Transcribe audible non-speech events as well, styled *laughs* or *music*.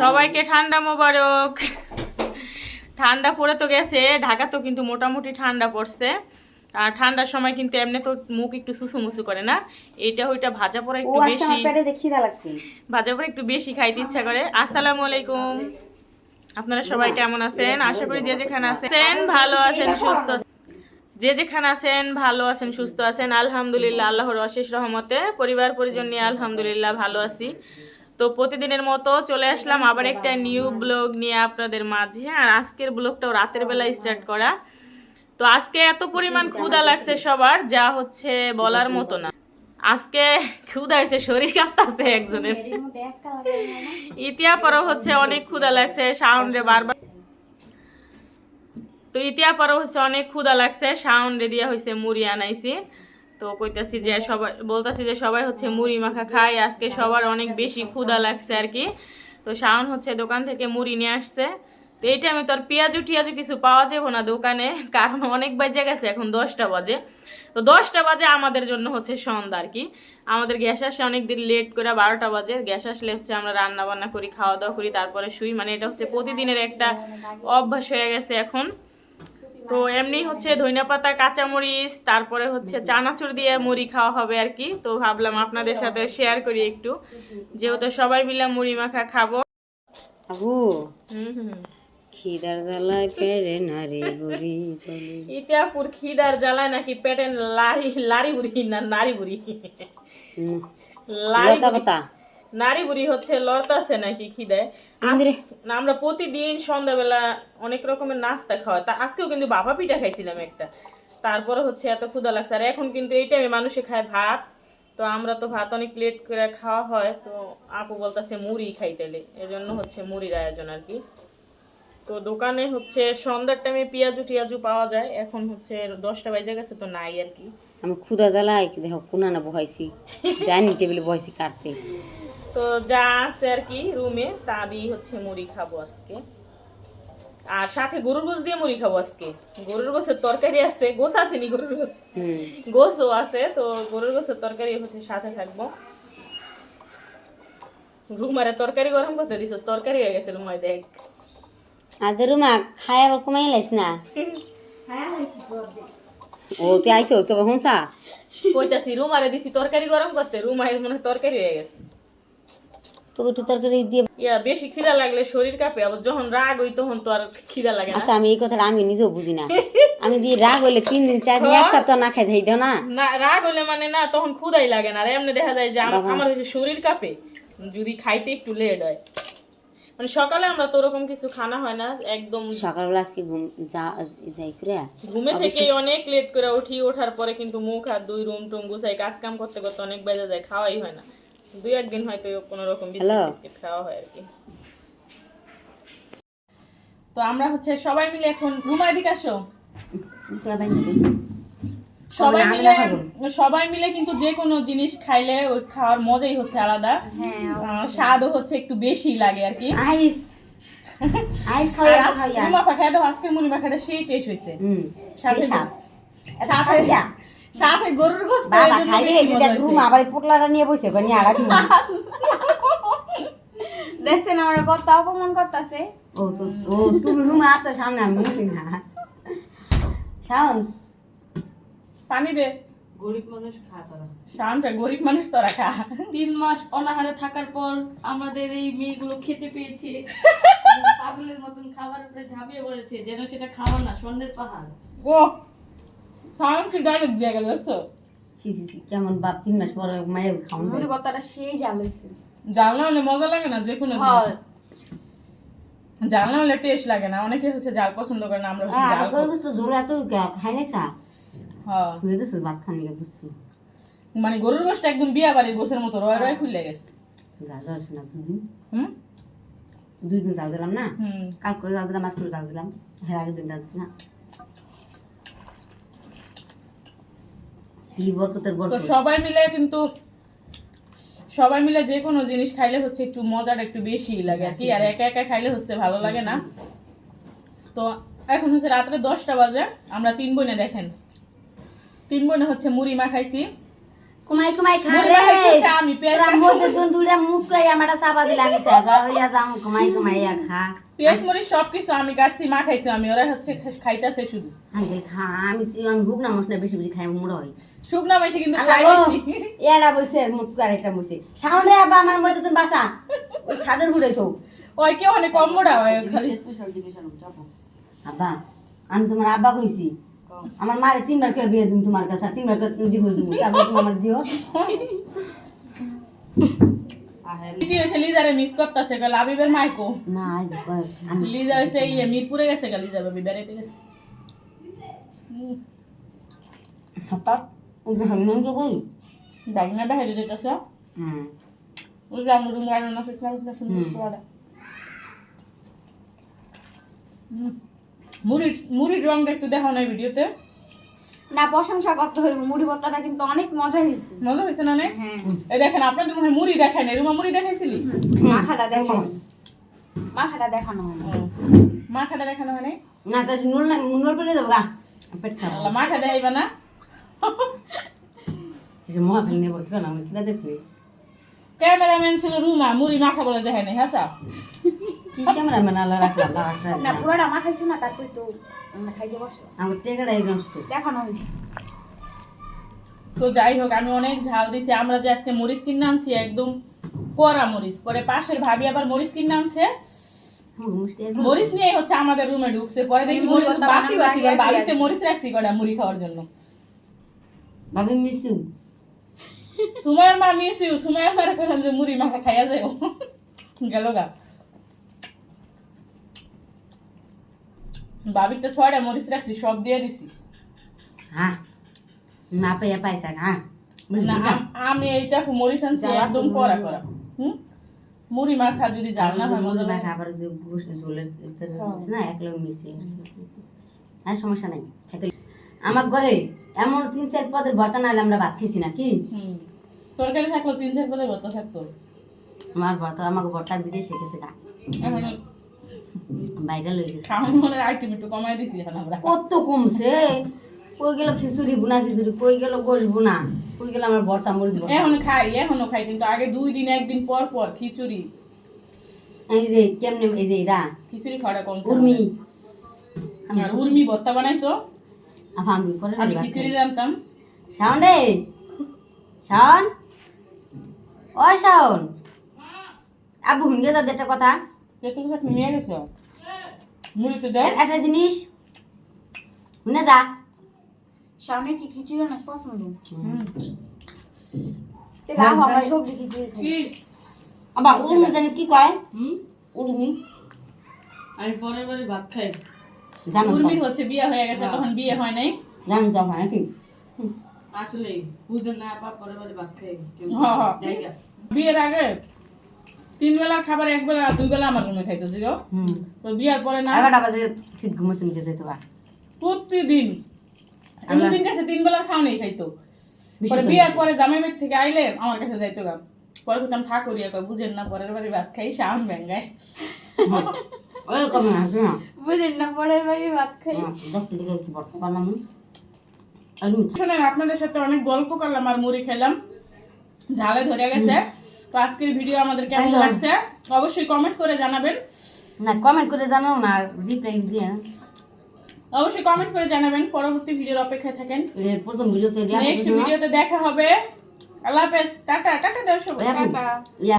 সবাইকে ঠান্ডা মোবারক। ঠান্ডা পড়ে তো গেছে ঢাকা তো কিন্তু মোটামুটি ঠান্ডা পড়ছে। আর ঠান্ডার সময় কিন্তু এমনি তো মুখ একটু সুসু মুসু করে না। এটা ওইটা ভাজা পড়া একটু বেশি ভাজা পড়া একটু বেশি খাইতে ইচ্ছা করে। আসসালামু আলাইকুম। আপনারা সবাই কেমন আছেন? আশা করি যে যেখানে আছেন ভালো আছেন সুস্থ। যে যেখানে আছেন ভালো আছেন সুস্থ আছেন। আলহামদুলিল্লাহ আল্লাহর অশেষ রহমতে পরিবার পরিজন নিয়ে আলহামদুলিল্লাহ ভালো আছি। তো প্রতিদিনের মতো চলে আসলাম আবার একটা নিউ ব্লগ নিয়ে আপনাদের মাঝে। আর আজকের ব্লগটাও রাতের বেলা স্টার্ট করা। তো আজকে এত পরিমাণ ক্ষুধা লাগছে সবার, যা হচ্ছে বলার মতো না। আজকে ক্ষুধা হয়েছে, শরীর কাঁপতাছে একজনের। ইতিয়া পরও হচ্ছে অনেক ক্ষুধা লাগছে, সাউন্ডে বারবার। তো ইতিয়া পরও হচ্ছে অনেক ক্ষুধা লাগছে, সাউন্ডে দিয়া হয়েছে মুড়ি আনাইছি। তো কইতাছি যে সবাই বলতাছি যে সবাই হচ্ছে মুড়ি মাখা খায়। আজকে সবার অনেক বেশি ক্ষুধা লাগছে আর কি। তো শাওন হচ্ছে দোকান থেকে মুড়ি নিয়ে আসছে। তো এই টাইমে তো আর পেঁয়াজু টিয়াজু কিছু পাওয়া যাবে না দোকানে, কারণ অনেক বাজে গেছে, এখন দশটা বাজে। তো দশটা বাজে আমাদের জন্য হচ্ছে সন্ধ্যা আর কি। আমাদের গ্যাস আসে অনেক দিন লেট করে বারোটা বাজে। গ্যাস আসলে হচ্ছে আমরা রান্না বান্না করি, খাওয়া দাওয়া করি, তারপরে শুই। মানে এটা হচ্ছে প্রতিদিনের একটা অভ্যাস হয়ে গেছে এখন। তো এমনি হচ্ছে ধইনা পাতা কাঁচামরিচ তারপরে হচ্ছে চানাচুর দিয়ে মুড়ি খাওয়া হবে আর কি। তো ভাবলাম আপনাদের সাথে শেয়ার করি একটু। যেহেতু সবাই মিলে মুড়ি মাখা খাব। আবু হুম হুম খিদার জ্বালায় পেরে নারী বুড়ি চলে। ইতিয়াপুর খিদার জ্বালায় নাকি পেটে লারি লারি বুড়ি না নারী বুড়ি। লারি পাতা। নারী বুড়ি হচ্ছে লড়তাছে নাকি খিদে। আমরা প্রতিদিন সন্ধ্যাবেলা অনেক রকমের নাস্তা খাওয়া। তা আজকেও কিন্তু বাবা পিঠা খাইছিলাম একটা। তারপরে হচ্ছে এত ক্ষুদা লাগছে। আর এখন কিন্তু এই টাইমে মানুষে খায় ভাত। তো আমরা তো ভাত অনেক লেট করে খাওয়া হয়। তো আপু বলতেছে মুড়ি খাইতেলে এজন্য হচ্ছে মুড়ির আয়োজন আর কি। তো দোকানে হচ্ছে সন্ধ্যার টাইমে পেঁয়াজু টিয়াজু পাওয়া যায়। এখন হচ্ছে দশটা বাজে গেছে তো নাই আর কি। আমি ক্ষুদা জ্বালায় দেখো কোনা না বহাইছি। ডাইনিং টেবিলে বহাইছি কাটতে। তো যা আছে আর কি রুমে তা দিয়ে হচ্ছে মুড়ি খাব আজকে। আর সাথে গরুর গোস দিয়ে মুড়ি খাব আজকে। গরুর গোসের তরকারি আছে গোস আছে নি গরুর গোস গোসও আছে তো গরুর গোসের তরকারি হচ্ছে সাথে থাকব। রুমারে তরকারি গরম করতে দিছ তরকারি হয়ে গেছে রুমায় দেখ। আদের রুমা খায় আবার কমাই লাইস না? ও তুই আইসো তো হুনসা? কইতাছি রুমারে দিছি তরকারি গরম করতে রুমায় মনে হয় তরকারি হয়ে গেছে। তো একটু তরকারি দিয়ে ইয়া বেশি খিদা লাগলে শরীর কাঁপে আবার যখন রাগ হই তখন তো আর খিদা লাগে না। আচ্ছা আমি এই কথাটা আমি নিজেও বুঝি না। আমি দিয়ে রাগ হইলে তিন দিন চার দিন এক সপ্তাহ না খাই দাও না। না রাগ মানে না তখন ক্ষুদাই লাগে না। আর এমনি দেখা যায় যে আমার হচ্ছে শরীর কাঁপে যদি খাইতে একটু লেট হয়। মানে সকালে আমরা তো ওরকম কিছু খানা হয় না একদম সকালবেলা আজকে ঘুম যা যাই করে। ঘুমে থেকেই অনেক লেট করে উঠি ওঠার পরে কিন্তু মুখ হাত দুই রুম টুম গুছাই কাজ কাম করতে করতে অনেক বেজে যায় খাওয়াই হয় না। দুই একদিন হয়তো কোনো রকম বিস্কিট খাওয়া হয় আর কি। তো আমরা হচ্ছে সবাই মিলে এখন ঘুমাই দিকে আসো সবাই মিলে সবাই মিলে কিন্তু যে কোনো জিনিস খাইলে ওই খাওয়ার মজাই হচ্ছে আলাদা। আহ, স্বাদও হচ্ছে একটু বেশি লাগে আর কি। আইস। আইস খাওয়া মুড়ি মাখা খাই দাও আজকের মুড়ি মাখাটা সেই টেস্ট হয়েছে হুম সাথে সাথে সাথে গরুর গোস্ত বাবা এই রুম আবার পোটলাটা নিয়ে বসে আড়া দেখছেন আমরা কত অপমান করতেছে? ও তো ও তুমি রুমে আসো সামনে আমি বুঝি না। শাওন। পানি দে। গরিব মানুষ খা তারা। শাওনটা গরিব মানুষ তোরা খা। তিন মাস অনাহারে থাকার পর আমাদের এই মেয়েগুলো খেতে পেয়েছে। *laughs* পাগলের মতন খাবার উপরে ঝাঁপিয়ে পড়েছে যেন সেটা খাবার না স্বর্ণের পাহাড়। ও শাওন কি ডাইরেক্ট দিয়ে গেল ছি ছি ছি কেমন বাপ তিন মাস পর মায়ের সেই হলে মজা লাগে না? যে কোনো হয় হলে টেস্ট লাগে না। অনেকে হচ্ছে জাল পছন্দ করে না আমরা হচ্ছে হ্যাঁ জাল করে বুঝতো জোর এত খাই নাই সা? হ্যাঁ। তুই তো ভাত খানি বুঝছি? মানে গরুর গোষ্ঠ একদম বিয়া বাড়ির গোছের মতো রয় রয় খুলে গেছে। জাল ধরছে না দুদিন। হুম? দুই দিন জাল দিলাম না? হুম। কাল করে জাল দিলাম আজ করে জাল দিলাম। হ্যাঁ আগের দিন জাল না? সবাই মিলে কিন্তু, সবাই মিলে যে কোনো জিনিস খাইলে হচ্ছে একটু মজার, একটু বেশি লাগে আর কি। আর একা একা খাইলে হচ্ছে ভালো লাগে না। তো এখন হচ্ছে রাত্রে দশটা বাজে, আমরা তিন বোনে দেখেন। তিন বোনে হচ্ছে মুড়ি মাখাইছি। কুমাই কুমাই খা রে আমি, তোরা মধ্যে মরিচ। দুন দুলে মুখ কই আমাটা চাপা দিলে আমি সাগা হইয়া যাম কুমাই কুমাই খা। পেঁয়াজ মরিচ সব কিছু আমি কাটছি মা খাইছি আমি ওরা হচ্ছে খাইতেছে শুধু। আঙ্কেল খা আমি সি- আমি ভুক না মশলা বেশি বেশি খাই মুড়া হই। শুকনা মাসে কিন্তু খাই বেশি এরা বসে মুখ করে একটা বসে সাউন্ডে আবা আমার মধ্যে বাসা ওই সাদের ঘুরে তো। ওই কেউ অনেক কম মোড়া হয় খালি। স্পেশাল যাব। আব্বা আমি তোমার আব্বা কইছি আমার মারে তিনবার করে বিয়ে দিম তোমার কাছে তিনবার করে তুমি দিব তারপর তুমি আমার দিও। মিস করতেছে গেল আবিবের মাইকো না লিজা হয়েছে ইয়ে মিরপুরে গেছে গেল লিজা বাবি বেড়াইতে গেছে। হঠাৎ? হামিন তো কই? ডাকনা বাইরে যেতেছে হুম। ওই যে আমরা রুম রান্না শিখলাম সেটা হুম। মুড়ির মুড়ির রংটা একটু দেখাও না ভিডিওতে। না প্রশংসা করতে হইব মুড়ি ভর্তাটা কিন্তু অনেক মজা হয়েছে মজা হয়েছে না অনেক? হ্যাঁ। এই দেখেন আপনাদের মনে হয় মুড়ি দেখায় না রুমা মুড়ি দেখাইছিলি? মাখাটা দেখানো মাখাটা দেখানো হয়। মাখাটা দেখানো হয়? না তা নুন না নুন পেটে দেবো গা। পেট খাব মাখা দেখাইবা না? এসে মহা ফেলে নিয়ে পড়তে না আমি কিনা দেখবি? ক্যামেরাম্যান ছিল রুমা মুড়ি মাখা বলে দেখায় নাই হ্যাঁ স্যার? কি ক্যামেরা ম্যান আল্লাহ রাখলাম না রাখলাম পুরোটা মাখাইছো না তারপরে তো আমরা খাইতে বসল। আমার টেকাটা এই দেখানো হয়েছে তো যাই হোক আমি অনেক ঝাল দিছি। আমরা যে আজকে মরিচ কিনে আনছি একদম কড়া মরিচ। পরে পাশের ভাবি আবার মরিচ কিনে আনছে। মরিচ নিয়ে হচ্ছে আমাদের রুমে ঢুকছে। পরে দেখি মরিচ বাতি বাতি বাড়িতে মরিচ রাখছি কটা মুড়ি খাওয়ার জন্য। ভাবি মিসু সুমায়ের মা মিস সুমায়ের মারে কইলাম যে মুড়ি মাখা খাইয়া যাও গেল গা। বাবিতে ছয়টা মরিচ রাখছি সব দিয়ে দিছি হ্যাঁ না পাইয়া পাইছা হ্যাঁ। না আমি এইটা মরিচ আনছি একদম করা করা হুম? মুড়ি মাখা যদি জাল না হয় মজা লাগে। আবার যে গোস ঝোলের দিস না এক লোক মিশিয়ে হ্যাঁ সমস্যা নাই আমার ঘরে এমন তিন চার পদের ভর্তা না হলে আমরা ভাত খেয়েছি না কি তরকারি থাকল তিন চার পদে ভর্তা থাকতো। আমার ভর্তা আমাকে ভর্তা বিদেশে গেছে গা। এখন বাইরে লই গেছে। খাওয়ান মনের আইটেম একটু কমাই দিছি এখন আমরা কত কমছে? কই গেল খিচুড়ি বুনা খিচুড়ি কই গেল গোশ বুনা কই গেল আমার ভর্তা মরিচ এখন খাই এখনও খাই কিন্তু আগে দুই দিন একদিন পর পর খিচুড়ি। এই যে কেমনে এই যে এরা? খিচুড়ি খাওয়াটা কমছে উর্মি। আমাদের। আর উর্মি ভর্তা বানাইতো আফা আমি করে আমি খিচুড়ি রান্তাম শাওন রে! শাওন? ও শাওন! আবু হুনগে একটা কথা। তেতুল চাটনি নিয়ে গেছো মুড়িতে দেয় একটা জিনিস। শুনে যা। শাওনের কি খিচুড়ি অনেক পছন্দ? হুম। চলে আহ আমরা সবজি খিচুড়ি খাই। আবার উর্মি জানি কি কয়? উর্মি। আমি পরের বারে ভাত খাই। উর্মির হচ্ছে বিয়ে হয়ে গেছে তখন বিয়ে হয় নাই। জানো তো হয় নাকি? আসলে বুঝেন না পরের বারে ভাত খাই। হ্যাঁ, হ্যাঁ। বিয়ের আগে তিন বেলার খাবার এক বেলা দুই বেলা আমার রুমে খাইতো ছিল তো বিয়ার পরে না এগারোটা বাজে ঠিক ঘুমোতে নিতে যেতে পার। প্রতিদিন। এমন দিন গেছে তিন বেলার খাওয়া নেই খাইতো। পরে বিয়ার পরে জামাই বাড়ি থেকে আইলে আমার কাছে যাইতো গা। পরে করতাম থা করিয়া কয় বুঝেন না পরের বাড়ি ভাত খাই শাওন ব্যাঙ্গায়। বুঝেন না পরের বাড়ি ভাত খাই। শোনেন আপনাদের সাথে অনেক গল্প করলাম আর মুড়ি খেলাম ঝালে ধরে গেছে। তো আজকের ভিডিও আমাদের কেমন লাগছে? অবশ্যই কমেন্ট করে জানাবেন। না কমেন্ট করে জানাও না রিপ্লাই দিয়ে। অবশ্যই কমেন্ট করে জানাবেন। পরবর্তী ভিডিওর অপেক্ষায় থাকেন। এই প্রথম ভিডিওতে নেক্সট ভিডিওতে দেখা হবে। আল্লাহ হাফেজ। টাটা টাটা দেও সবাই। টাটা। ইয়া